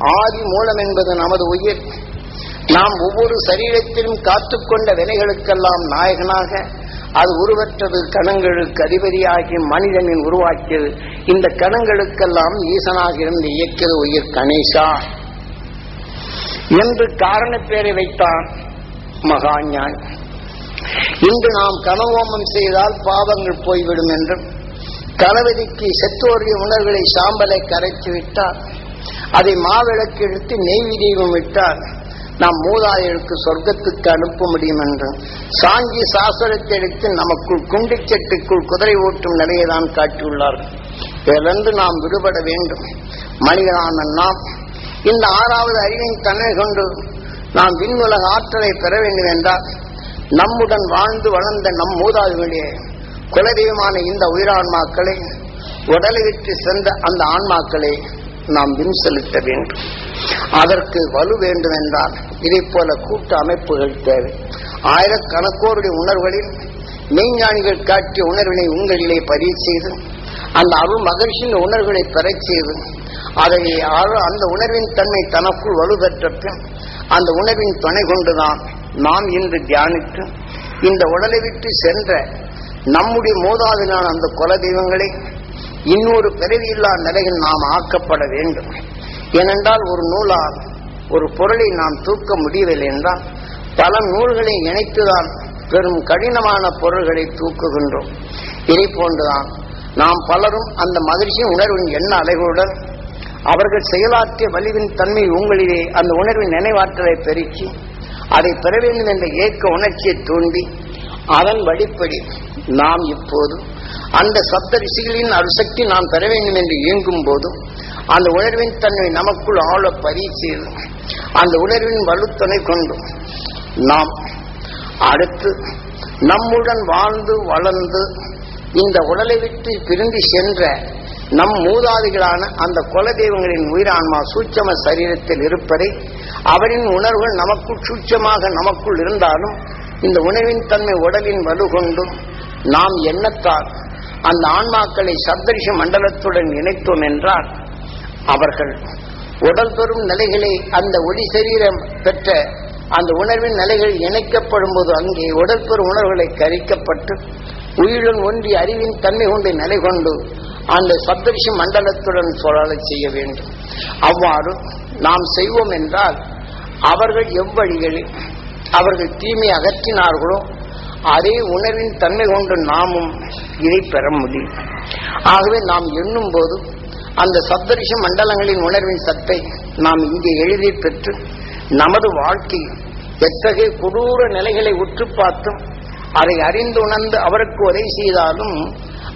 ஆதி மூலம் என்பது நமது உயிர். நாம் ஒவ்வொரு சரீரத்திலும் காத்துக்கொண்ட வினைகளுக்கெல்லாம் நாயகனாக அது உருவற்றது கணங்களுக்கு அதிபதியாகி மனிதனின் உருவாக்கியது. இந்த கணங்களுக்கெல்லாம் ஈசனாக இருந்து இயக்கியது உயிர் கணேசா. என்று காரண பேரை வைத்தான் மகாஞான். இன்று நாம் கனவோமம் செய்தால் பாவங்கள் போய்விடும் என்றும் கணவதிக்கு செத்தோரிய உணர்வுகளை சாம்பலை கரைத்து விட்டால் அதை மாவிளக்கு எடுத்து நெய்வி தெய்வம் விட்டார் நாம் மூதாதையருக்கு சொர்க்கத்துக்கு அனுப்ப முடியும் என்று. சாங்கி சாஸ்திரத்தை எடுத்து நமக்குள் குண்டிச்சட்டுக்குள் குதிரை ஓட்டும் நிலையை தான் காட்டியுள்ளார்கள் இதிலிருந்து நாம் விடுபட வேண்டும். மனிதனான நாம் இந்த ஆறாவது அறிவின் தன்மை கொண்டு நாம் விண்ணுலக ஆற்றலை பெற வேண்டும் என்றால் நம்முடன் வாழ்ந்து வளர்ந்த நம் மூதாதுகளே குலதெய்வமான இந்த உயிரான்மாக்களை உடலை விட்டு சென்ற அந்த ஆன்மாக்களை நாம் வின் செலுத்த வேண்டும். அதற்கு வலு வேண்டும் என்றால் இதை போல கூட்டு அமைப்புகள் தேவை. ஆயிரக்கணக்கோருடைய உணர்வுகளில் மெய்ஞானிகள் காட்டிய உணர்வினை உங்களிலே பதிவு செய்து அந்த அருள் மகிழ்ச்சியின் உணர்வுகளை பெறச் செய்து அதை அந்த உணர்வின் தன்மை தனக்குள் வலுப்பெற்ற பின் அந்த உணர்வின் துணை கொண்டுதான் நாம் இன்று தியானித்து இந்த உடலை விட்டு சென்ற நம்முடைய மூதாதினான அந்த குல தெய்வங்களை இன்னொரு பிறவியில்லா நிலையில் நாம் ஆக்கப்பட வேண்டும். ஏனென்றால் ஒரு நூலால் ஒரு பொருளை நாம் தூக்க முடியவில்லை என்றால் பல நூல்களை இணைத்துதான் பெரும் கடினமான பொருள்களை தூக்குகின்றோம். இதை போன்றுதான் நாம் பலரும் அந்த மகிழ்ச்சியின் உணர்வின் எண்ண அலைகளுடன் அவர்கள் செயலாற்றிய வலிவின் தன்மை உங்களிலே அந்த உணர்வின் நினைவாற்றலை பெருக்கி அதை பெற வேண்டும் என்ற ஏக்க உணர்ச்சியை தூண்டி அதன் வழிப்படி நாம் இப்போது அந்த சப்த ரிஷிகளின் அருசக்தி நாம் பெற வேண்டும் என்று இயங்கும் போதும் அந்த உணர்வின் தன்மை நமக்குள் ஆள பதிவு செய்து அந்த உணர்வின் வலுத்தனை கொண்டு நாம் அடுத்து நம்முடன் வாழ்ந்து வளர்ந்து இந்த உடலை விட்டு பிரிந்து சென்ற நம் மூதாதிகளான அந்த குல தெய்வங்களின் உயிரான்மா சூட்சம சரீரத்தில் இருப்பதை அவரின் உணர்வுகள் நமக்குள் சூட்சமாக நமக்குள் இருந்தாலும் இந்த உணவின் தன்மை உடலின் வலு கொண்டும் நாம் எண்ணத்தால் அந்த ஆன்மாக்களை சப்தரிஷ மண்டலத்துடன் இணைத்தோம் என்றால் அவர்கள் உடல் பெறும் நிலைகளை அந்த ஒளி சரீரம் பெற்ற அந்த உணர்வின் நிலைகள் இணைக்கப்படும் போது அங்கே உடல் பெறும் உணர்வுகளை கரிக்கப்பட்டு உயிருடன் ஒன்றி அறிவின் தன்மை கொண்டு நிலை கொண்டு அந்த சப்தரிஷ மண்டலத்துடன் சுழலச் செய்ய வேண்டும். அவ்வாறு நாம் செய்வோம் என்றால் அவர்கள் எவ்வழிகளில் அவர்கள் தீமை அகற்றினார்களோ அதே உணர்வின் தன்மை கொண்டு நாமும் இதை பெற முடியும். ஆகவே நாம் எண்ணும் போது அந்த சப்தரிஷ மண்டலங்களின் உணர்வின் சத்தை நாம் இங்கே எழுதி பெற்று நமது வாழ்க்கையில் எத்தகைய கொடூர நிலைகளை உற்று பார்த்தும் அதை அறிந்து உணர்ந்து அவருக்கு உதவி செய்தாலும்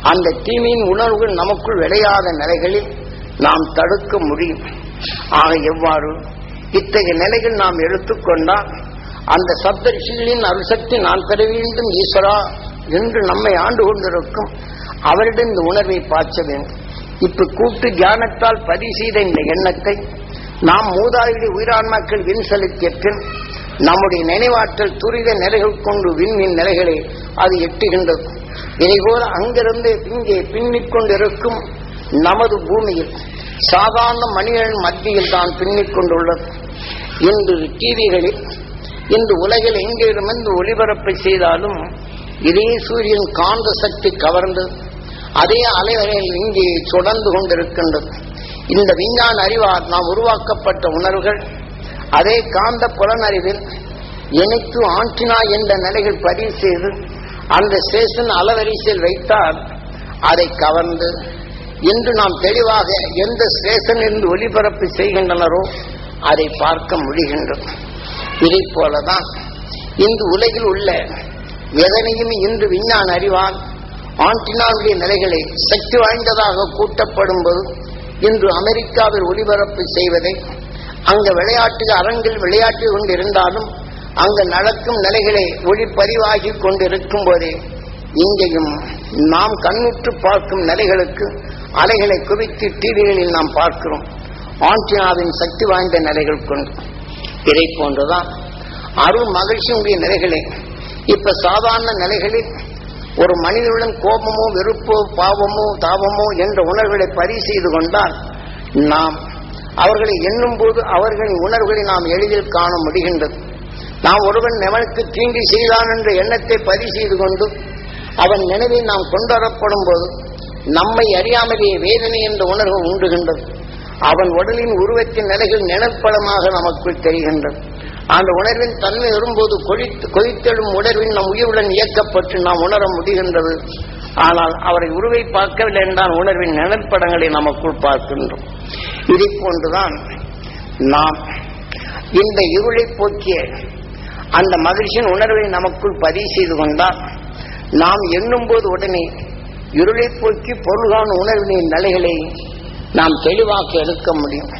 அந்த தீமையின் உணர்வுகள் நமக்குள் விளையாத நிலைகளில் நாம் தடுக்க முடியும். ஆக எவ்வாறு? இத்தகைய நிலைகள் நாம் எடுத்துக்கொண்டால் அந்த சப்த ரிஷிகளின் அருசக்தி நான் பெற வேண்டும் ஈஸ்வரா என்று நம்மை ஆண்டு கொண்டிருக்கும் அவரிடம் இந்த உணர்வை பாய்ச்ச வேண்டும். இப்ப கூட்டு தியானத்தால் பதிவு செய்த இந்த எண்ணத்தை நாம் மூதாதையுடைய உயிரான்மாக்கள் வின் செலுத்திய நம்முடைய நினைவாற்றல் துரித நிலைகள் கொண்டு விண்ணின் நிலைகளை அது எட்டுகின்றது. இதைபோல அங்கிருந்து இங்கே பின்னிக் கொண்டிருக்கும் நமது பூமியில் சாதாரண மனிதன் மத்தியில் தான் பின்னிக் கொண்டுள்ளது. இன்று டிவிகளில் இன்று உலகில் எங்கிருமிருந்து ஒளிபரப்பை செய்தாலும் இதே சூரியன் காந்த சக்தி கவர்ந்து அதே அலைவரையில் இங்கே சுடர்ந்து கொண்டிருக்கின்றது. இந்த விஞ்ஞான அறிவால் நாம் உருவாக்கப்பட்ட உணர்வுகள் அதே காந்த புலனறிவில் எனக்கு ஆண்டினா என்ற நிலைகள் பதிவு செய்து அந்த ஸ்டேஷன் அலவரிசையில் வைத்தால் அதை கவர்ந்து இன்று நாம் தெளிவாக எந்த ஸ்டேஷனிலிருந்து இருந்து ஒளிபரப்பு செய்கின்றனரோ அதை பார்க்க முடிகின்றது. இதை போலதான் இன்று உலகில் உள்ள எதனையும் இன்று விஞ்ஞான அறிவால் ஆண்டினாவுடைய நிலைகளை சக்தி வாய்ந்ததாக கூட்டப்படும் போது இன்று அமெரிக்காவில் ஒளிபரப்பு செய்வதை அங்க விளையாட்டு அரங்கில் விளையாட்டு கொண்டிருந்தாலும் அங்கு நடக்கும் நிலைகளை ஒளிப்பதிவாகி கொண்டிருக்கும் போதே இங்கேயும் நாம் கண்ணுற்று பார்க்கும் நிலைகளுக்கு அலைகளை குவித்து டிவிகளில் நாம் பார்க்கிறோம். ஆண்டினாவின் சக்தி வாய்ந்த நிலைகள் கொண்டு. இதை போன்றுதான். அருள் மகிழ்ச்சியுடைய நிலைகளே. இப்ப சாதாரண நிலைகளில் ஒரு மனிதனுடன் கோபமோ வெறுப்போ பாவமோ தாபமோ என்ற உணர்வுகளை பதிவு செய்து கொண்டால் நாம் அவர்களை எண்ணும் போது அவர்களின் உணர்வுகளை நாம் எளிதில் காண முடிகின்றது. நாம் ஒருவன் எவனுக்கு தீங்கு செய்தான் என்ற எண்ணத்தை பதிவு செய்து கொண்டு அவன் நினைவை நாம் கொண்டுவரப்படும் போது நம்மை அறியாமலேயே வேதனை என்ற உணர்வு உண்டுகின்றது. அவன் உடலின் உருவத்தின் நிலைகள் நிழற்படமாக நமக்குள் தெரிகின்றது அந்த உணர்வின் தன்மை வரும்போது கொழித்து கொதித்தெழும் உணர்வின் நம் உயிருடன் இயக்கப்பட்டு நாம் உணர முடிகின்றது. ஆனால் அவரை உருவை பார்க்கவில்லை என்றால் உணர்வின் நிழற்படங்களை நமக்குள் பார்க்கின்றோம். இதை போன்றுதான் நாம் இந்த இருளை போக்கிய அந்த மகிழ்ச்சியின் உணர்வை நமக்குள் பதிவு செய்து கொண்டால் நாம் எண்ணும் போது உடனே இருளை போக்கி பொருள்கான உணர்வின் நிலைகளை நாம் தெளிவாக்க எடுக்க முடியும்.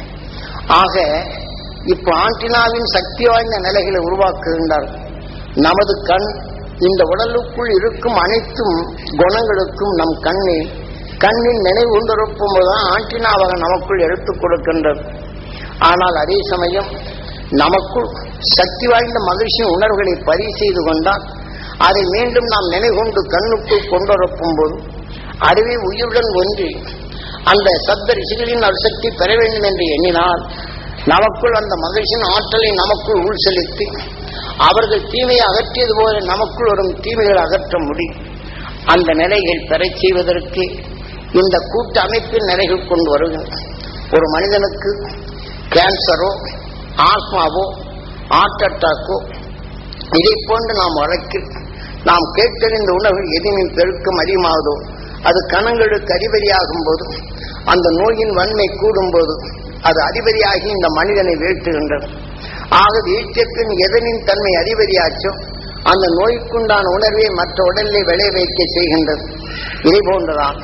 ஆக இப்போ ஆண்டினாவின் சக்தி வாய்ந்த நிலைகளை உருவாக்குகின்றார். நமது கண் இந்த உடலுக்குள் இருக்கும் அனைத்தும் குணங்களுக்கும் நம் கண்ணில் கண்ணின் நினைவு உண்டிருப்பும் போதுதான் ஆண்டினாவாக நமக்குள் எடுத்துக் கொடுக்கின்றது. ஆனால் அதே சமயம் நமக்குள் சக்தி வாய்ந்த மகிழ்ச்சியின் உணர்வுகளை பதிவு செய்து கொண்டால் அதை மீண்டும் நாம் நினைவுகொண்டு கண்ணுக்குள் கொண்டுரப்பும் போது அறிவை உயிருடன் ஒன்றி அந்த சப்த ரிஷிகளின் அரிசக்தி பெற வேண்டும் என்று எண்ணினால் நமக்குள் அந்த மகிழ்ச்சியின் ஆற்றலை நமக்குள் உள் செலுத்தி அவர்கள் தீமையை அகற்றியது போல நமக்குள் வரும் தீமைகளை அகற்ற முடியும் அந்த நிலைகள் பெறச் செய்வதற்கு இந்த கூட்டு அமைப்பின் நிலைகள் கொண்டு வருகின்றன ஒரு மனிதனுக்கு கேன்சரோ ஆஸ்மாவோ ஹார்ட் அட்டாக்கோ இதை போன்று நாம் வழக்கில் நாம் கேட்டறிந்த உணவு எதினின் பெருக்கம் அதிகமாகுதோ அது கணங்களுக்கு அதிபதியாகும் போது அந்த நோயின் வன்மை கூடும்போது அது அதிபதியாகி இந்த மனிதனை வீழ்த்துகின்றது. ஆக வீழ்த்தியப்பின் எதனின் தன்மை அதிபதியாச்சோ அந்த நோய்க்குண்டான உணர்வை மற்ற உடலை விளைய வைக்க செய்கின்றது. இதை போன்றுதான்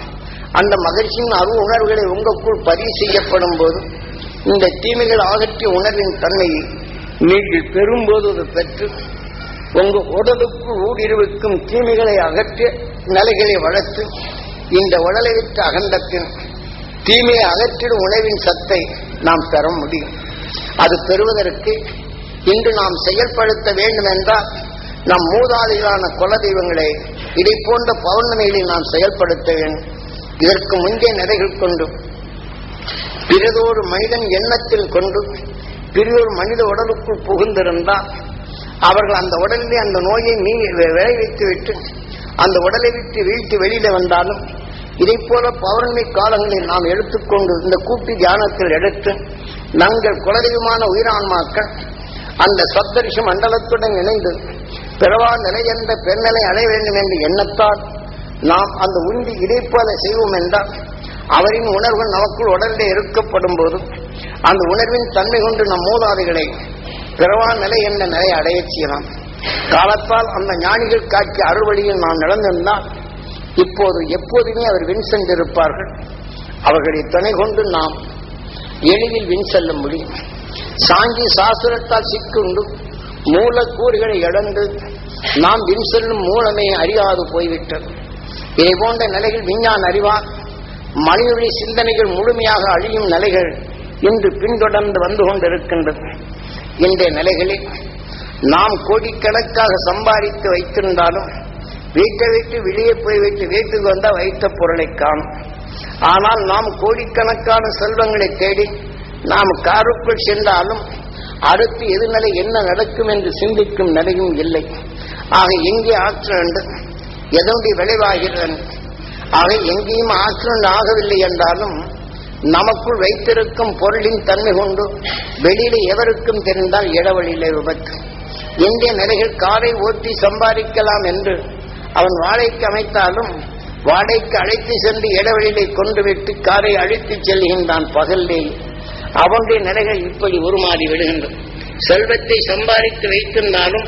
அந்த மகிழ்ச்சியின் அரு உணர்வுகளை உங்களுக்குள் பதிவு செய்யப்படும் போது இந்த தீமைகள் அகற்றிய உணர்வின் தன்மையை நீங்கள் பெறும்போது அது பெற்று உங்க உடலுக்குள் ஊடுருவிக்கும் தீமைகளை அகற்றிய நிலைகளை வளர்த்து இந்த உடலை விட்டு அகண்டத்தின் தீமையை அகற்றிடும் உணவின் சத்தை நாம் பெற முடியும். அது பெறுவதற்கு இன்று நாம் செயல்படுத்த வேண்டும் என்றால் நம் மூதாதைகளான குல தெய்வங்களை இதை போன்ற பௌர்ணமிகளை நாம் செயல்படுத்த வேண்டும். இதற்கு முந்தைய நிலைகள் கொண்டு பிறதொரு மனிதன் எண்ணத்தில் கொண்டு பிறதொரு மனித உடலுக்குள் புகுந்திருந்தால் அவர்கள் அந்த உடலிலே அந்த நோயை நீ விளைவித்து விட்டு அந்த உடலை விட்டு வீழ்த்து வெளியில வந்தாலும் இதை போல பௌர்ணமி காலங்களில் நாம் எடுத்துக்கொண்டு இந்த கூட்டி தியானத்தில் எடுத்து நாங்கள் குலதெய்வமான உயிரான்மாக்கள் அந்த சப்தரிஷ மண்டலத்துடன் இணைந்து பிறவா நிலை என்ற பெண்ணிலை அடைய வேண்டும் என்று எண்ணத்தால் நாம் அந்த உந்தி இதை போல செய்வோம் என்றால் அவரின் உணர்வு நமக்குள் உடலிலே இருக்கப்படும் போது அந்த உணர்வின் தன்மை கொண்டு நம் மூதாதைகளை பிறவா நிலை என்ற நிலையை அடையச் செய்யலாம். காலத்தால் அந்த ஞானிகள் காட்சிய அறுவழியில் நாம் நடந்திருந்தால் இப்போது எப்போதுமே அவர் வின் சென்றிருப்பார்கள் அவர்களை துணை கொண்டு நாம் எளிதில் வின் செல்ல முடியும். சாங்கி சாஸ்திரத்தால் சிக்குண்டு மூலக்கூறுகளை இழந்து நாம் வின் செல்லும் மூலமே அறியாது போய்விட்டது. இதை போன்ற நிலையில் விஞ்ஞான் அறிவார் மனிதனுடைய சிந்தனைகள் முழுமையாக அழியும் நிலைகள் இன்று பின்தொடர்ந்து வந்து கொண்டிருக்கின்றது. இன்றைய நிலைகளில் நாம் கோடிக்கணக்காக சம்பாதித்து வைத்திருந்தாலும் வீட்டை விட்டு வெளியே போய் வைத்து வீட்டுக்கு வந்தால் வைத்த பொருளை காணும் ஆனால் நாம் கோடிக்கணக்கான செல்வங்களை தேடி நாம் காருக்குள் சென்றாலும் அடுத்து எதிர்நிலை என்ன நடக்கும் என்று சிந்திக்கும் நிலையும் இல்லை. ஆக எங்கே ஆக்சிடென்ட் எதனுடைய விளைவாகிறது? ஆக எங்கேயும் ஆக்சிடென்ட் ஆகவில்லை என்றாலும் நமக்குள் வைத்திருக்கும் பொருளின் தன்மை கொண்டு வெளியில எவருக்கும் தெரிந்தால் இடவழியில விபத்து. இந்திய நிலைகள் காரை ஓட்டி சம்பாதிக்கலாம் என்று அவன் வாழைக்கு அமைத்தாலும் வாடைக்கு அழைத்து சென்று இடைவெளியை கொண்டு விட்டு காரை அழைத்து செல்கின்றான் பகல்லே. அவனுடைய நிலைகள் இப்படி உருமாறி விடுகின்றது செல்வத்தை சம்பாதித்து வைத்திருந்தாலும்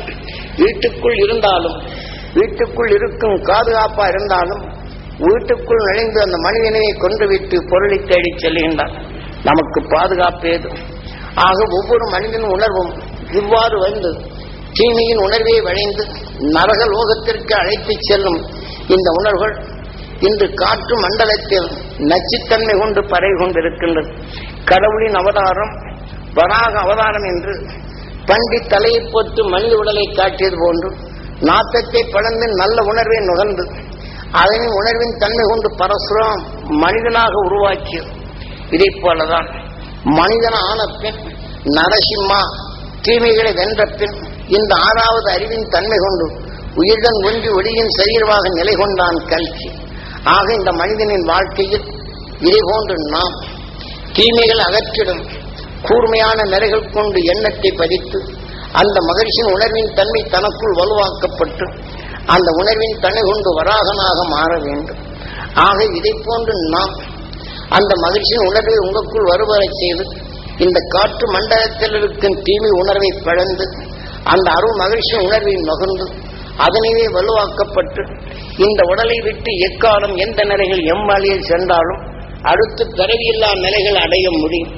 வீட்டுக்குள் இருந்தாலும் வீட்டுக்குள் இருக்கும் பாதுகாப்பா இருந்தாலும் வீட்டுக்குள் நுழைந்து அந்த மனிதனையை கொன்றுவிட்டு பொருளை தேடி செல்கின்றான். நமக்கு பாதுகாப்பு ஏது ஆக ஒவ்வொரு மனிதன் உணர்வும் இவ்வாறு வந்து தீமையின் உணர்வை வளைந்து நரக லோகத்திற்கு அழைத்துச் செல்லும் இந்த உணர்வுகள் இன்று காற்று மண்டலத்தில் நச்சுத்தன்மை கொண்டு பரவி கொண்டிருக்கின்றது. கடவுளின் அவதாரம் வராக அவதாரம் என்று பண்டி தலையை போட்டு மனித உடலை காட்டியது போன்று நாத்தத்தை பழந்து நல்ல உணர்வை நுகர்ந்து அதனின் உணர்வின் தன்மை கொண்டு பரசுரம் மனிதனாக உருவாக்கியது. இதை போலதான் மனிதன் ஆன பின் நரசிம்மா தீமைகளை வென்ற பின் இந்த ஆறாவது அறிவின் தன்மை கொண்டு உயிருடன் ஒன்றி ஒளியின் சரீரமாக நிலை கொண்டான் கல்கி. ஆக இந்த மனிதனின் வாழ்க்கையில் இதை போன்று நாம் தீமைகள் அகற்றிடும் கூர்மையான நிலைகள் கொண்டு எண்ணத்தை பதித்து அந்த மகிழ்ச்சியின் உணர்வின் தன்மை தனக்குள் வலுவாக்கப்பட்டு அந்த உணர்வின் தன்மை கொண்டு வராகனாக மாற வேண்டும். ஆக இதை போன்று நாம் அந்த மகிழ்ச்சியின் உணர்வை உங்களுக்குள் வருவதை செய்து இந்த காற்று மண்டலத்தில் இருக்கும் தீமை உணர்வை பழந்து அந்த அருள் மகிழ்ச்சி உணர்வின் மகிழ்ந்து அதனையே வலுவாக்கப்பட்டு இந்த உடலை விட்டு எக்காலம் எந்த நிலைகள் எம்மாலியில் சென்றாலும் அடுத்து பிறவியில்லா நிலைகள் அடைய முடியும்.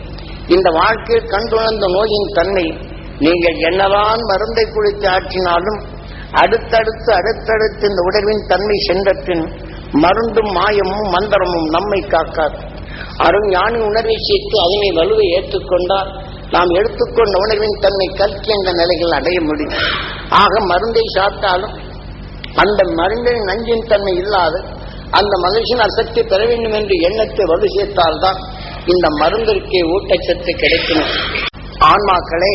இந்த வாழ்க்கையில் கண்டுணர்ந்த நோயின் தன்மை நீங்கள் என்னதான் மருந்தை குளித்து ஆற்றினாலும் அடுத்தடுத்து அடுத்தடுத்து இந்த உடலின் தன்மை சென்ற பின் மருந்தும் மாயமும் மந்திரமும் நம்மை காக்காது. அருண் ஞானி உணர்வை சேர்த்து அதனை வலுவை ஏற்றுக்கொண்டால் நாம் எடுத்துக்கொண்ட உணர்வின் தன்மை கல்கி என்ற நிலைகள் அடைய முடியும். ஆக மருந்தை சாப்பிட்டாலும் அந்த மருந்தின் நஞ்சின் தன்மை இல்லாது அந்த மகிழ்ச்சியின் அசக்தி பெற வேண்டும் என்று எண்ணத்தை வலு சேர்த்தால்தான் இந்த மருந்திற்கே ஊட்டச்சத்து கிடைக்கும். ஆன்மாக்களை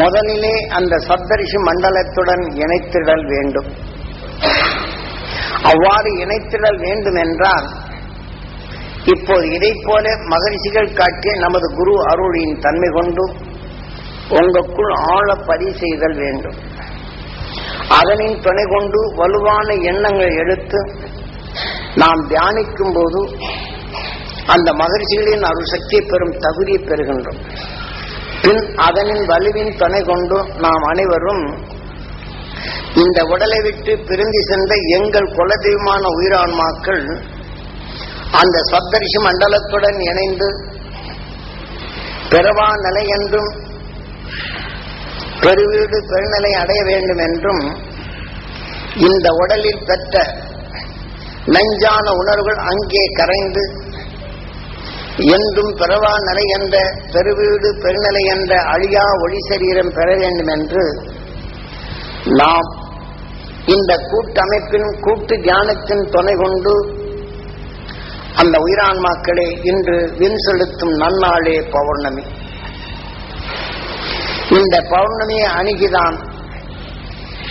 முதலிலே அந்த சப்தரிஷி மண்டலத்துடன் இணைத்திடல் வேண்டும். அவ்வாறு இணைத்திடல் வேண்டும் என்றால் இப்போது இதை போல மகரிஷிகள் காட்டிய நமது குரு அருளின் தன்மை கொண்டு உங்களுக்குள் ஆழ பதிவு செய்தல் வேண்டும். அதனின் துணை கொண்டு வலுவான எண்ணங்கள் எடுத்து நாம் தியானிக்கும் போது அந்த மகிழ்ச்சிகளின் அருள் சக்தியை பெறும் தகுதியை பெறுகின்றோம். பின் அதனின் வலுவின் துணை கொண்டு நாம் அனைவரும் இந்த உடலை விட்டு பிரிந்து சென்ற எங்கள் குலதெய்வமான உயிரான்மாக்கள் அந்த சப்தரிஷி மண்டலத்துடன் இணைந்து பெறவா நிலை என்றும் பெருவீடு பெருநிலை அடைய வேண்டும் என்றும் இந்த உடலில் பெற்ற நஞ்சான உணர்வுகள் அங்கே கரைந்து என்றும் பிறவா நிலை என்ற பெருவீடு பெருநிலை என்ற அழியா ஒளி சரீரம் பெற வேண்டும் என்று நாம் இந்த கூட்டமைப்பின் கூட்டு தியானத்தின் துணை கொண்டு அந்த உயிரான்மாக்களே இன்று வின் செலுத்தும் நன்னாளே பௌர்ணமி. இந்த பௌர்ணமியை அணுகிதான்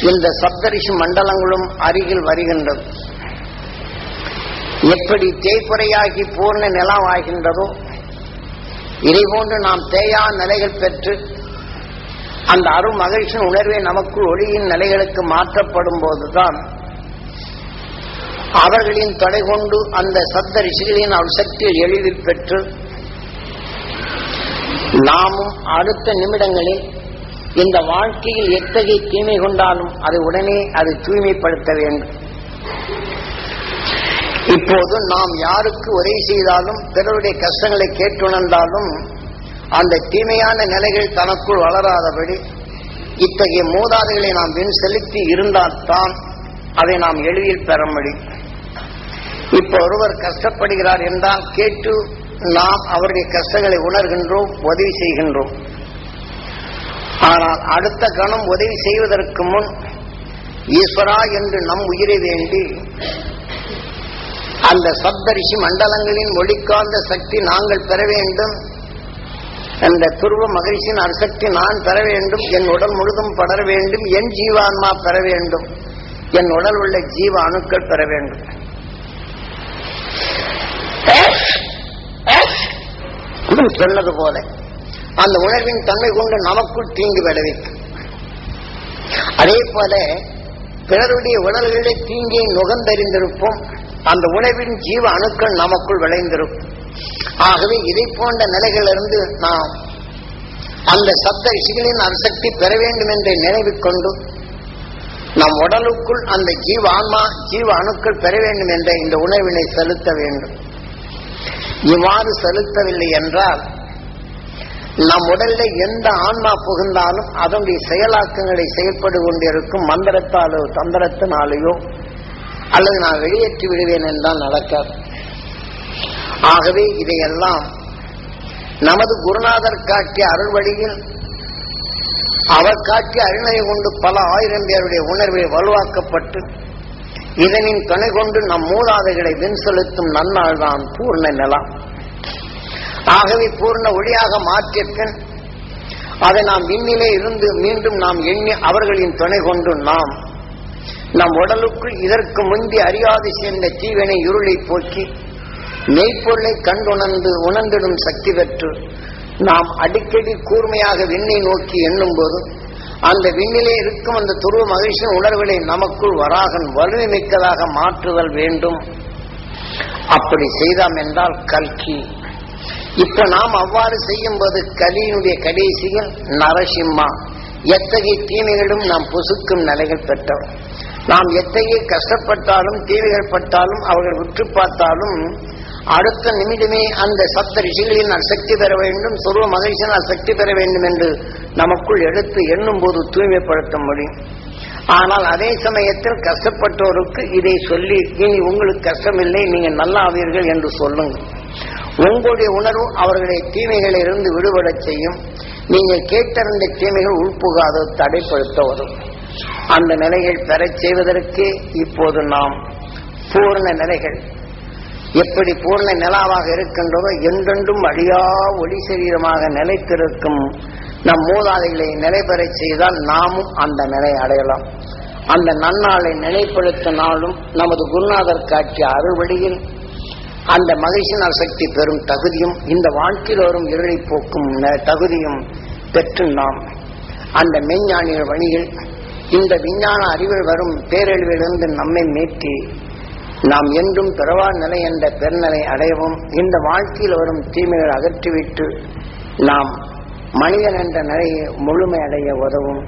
இந்த சப்தரிஷி மண்டலங்களும் அருகில் வருகின்றது. எப்படி தேய்ப்புறையாகி பூர்ண நிலம் ஆகின்றதோ இதை போன்று நாம் தேயா நிலைகள் பெற்று அந்த அருள் மகிழ்ச்சியின் உணர்வை நமக்குள் ஒளியின் நிலைகளுக்கு மாற்றப்படும் போதுதான் அவர்களின் தடை கொண்டு அந்த சப்த ரிஷிகளின் அவள் சக்தியை எளிதில் பெற்று நாமும் அடுத்த நிமிடங்களில் இந்த வாழ்க்கையில் எத்தகைய தீமை கொண்டாலும் அதை உடனே அதை தூய்மைப்படுத்த வேண்டும். இப்போது நாம் யாருக்கு உதவி செய்தாலும் பிறருடைய கஷ்டங்களை கேட்டுணர்ந்தாலும் அந்த தீமையான நிலைகள் தனக்குள் வளராதபடி இத்தகைய மூதாதைகளை நாம் வின் செலுத்தி இருந்தால்தான் அதை நாம் எளிதில் பெற முடியும். இப்ப ஒருவர் கஷ்டப்படுகிறார் என்றால் கேட்டு நாம் அவருடைய கஷ்டங்களை உணர்கின்றோம் உதவி செய்கின்றோம். ஆனால் அடுத்த கணம் உதவி செய்வதற்கு முன் ஈஸ்வரா என்று நம் உயிரை வேண்டி அந்த சப்தரிஷி மண்டலங்களின் ஒளிக்காந்த சக்தி நாங்கள் பெற வேண்டும். அந்த துருவ மகிழ்ச்சியின் அரிசக்தி நான் பெற வேண்டும். என் உடல் முழுதும் படர வேண்டும். என் ஜீவான்மா பெற வேண்டும். என் உடல் உள்ள ஜீவ அணுக்கள் பெற வேண்டும். சொன்னது போல. அந்த உணர்வின் தன்மை கொண்டு நமக்குள் தீங்கு விளைவிக்கும். அதே போல பிறருடைய உடல்களை தீங்கியை நுகர்ந்தறிந்திருப்போம். அந்த உணவின் ஜீவ அணுக்கள் நமக்குள் விளைந்திருக்கும். ஆகவே இதை போன்ற நிலைகளிலிருந்து நாம் அந்த சப்த ரிஷிகளின் அரிசக்தி பெற வேண்டும் என்று நினைவு கொண்டு நம் உடலுக்குள் அந்த ஜீவ ஆன்மா ஜீவ அணுக்கள் பெற வேண்டும் என்ற இந்த உணவினை செலுத்த வேண்டும். இவ்வாறு செலுத்தவில்லை என்றால் நம் உடல்ல எந்த ஆன்மா புகுந்தாலும் அதனுடைய செயலாக்கங்களை செயல்பட்டு கொண்டிருக்கும் மந்திரத்தாலோ தந்திரத்தினாலேயோ அல்லது நான் வெளியேற்றி விடுவேன் என்றால் நடக்காது. ஆகவே இதையெல்லாம் நமது குருநாதர் காட்டிய அருள் வழியில் அவர் காட்டிய அருணை கொண்டு பல ஆயிரம் பேருடைய உணர்வை வலுவாக்கப்பட்டு இதனின் துணை கொண்டு நம் மூதாதைகளை வின் செலுத்தும் நன்னாள் தான் பூர்ண நிலம். ஆகவே பூர்ண ஒளியாக மாற்றிய பின் அதை நாம் விண்ணிலே இருந்து மீண்டும் நாம் எண்ணி அவர்களின் துணை கொண்டு நாம் நம் உடலுக்குள் இதற்கு முந்தி அறியாது சேர்ந்த தீவினை இருளை போக்கி மெய்ப்பொருளை கண்டுணர்ந்து உணர்ந்திடும் சக்தி பெற்று நாம் அடிக்கடி கூர்மையாக விண்ணை நோக்கி எண்ணும் போது அந்த விண்ணிலே இருக்கும் அந்த துருவ மகிழ்ச்சியின் உணர்வுகளை நமக்குள் வராகன் வலிமை மிக்கதாக மாற்றுதல் வேண்டும். அப்படி செய்தாம் என்றால் கல்கி. இப்ப நாம் அவ்வாறு செய்யும் போது கலியினுடைய கடைசியில் நரசிம்மா. எத்தகைய தீமைகளும் நாம் பொசுக்கும் நிலைகள் பெற்றவர். நாம் எத்தகைய கஷ்டப்பட்டாலும் தீமைகள் பட்டாலும் அவர்கள் உற்று பார்த்தாலும் அடுத்த நிமிடமே அந்த சப்த ரிஷிகளின் சக்தி பெற வேண்டும் சொருவ மகிழ்ச்சியினால் சக்தி பெற வேண்டும் என்று நமக்குள் எடுத்து எண்ணும் போது தூய்மைப்படுத்த முடியும் ஆனால் அதே சமயத்தில் கஷ்டப்பட்டோருக்கு இதை சொல்லி இனி உங்களுக்கு கஷ்டமில்லை நீங்க நல்லா ஆவீர்கள் என்று சொல்லுங்கள் உங்களுடைய உணர்வு அவர்களை தீமைகளிலிருந்து விடுபடச் செய்யும். நீங்கள் கேட்டறிந்த தீமைகள் உள்புகாத தடைப்படுத்த வரும் அந்த நிலைகள் பெறச் செய்வதற்கே இப்போது நாம் பூர்ண நிலைகள் எப்படி பூர்ண நிலாவாக இருக்கின்றதோ என்றென்றும் அழியா ஒளி சரீரமாக நிலைத்திருக்கும். நம் மூதாதைகளை நிலைபெறச் செய்தால் நாமும் அந்த நிலை அடையலாம். அந்த நன்னாளை நிலைப்படுத்தினாலும் நமது குருநாதர் காட்டிய அறுவழியில் அந்த மகிழ்ச்சியினால் சக்தி பெறும் தகுதியும் இந்த வாழ்க்கையில் வரும் இருளை போக்கும் ந- தகுதியும் பெற்று நாம். அந்த மெஞ்ஞானிகள் வழியில் இந்த விஞ்ஞான அறிவில் வரும் பேரழிவிலிருந்து நம்மை மீட்டி நாம் என்றும் பிறவா நிலை என்ற பெருநிலை அடையவும் இந்த வாழ்க்கையில் வரும் தீமைகள் அகற்றிவிட்டு நாம் மனிதன் என்ற நிலையை முழுமை அடைய உதவும்.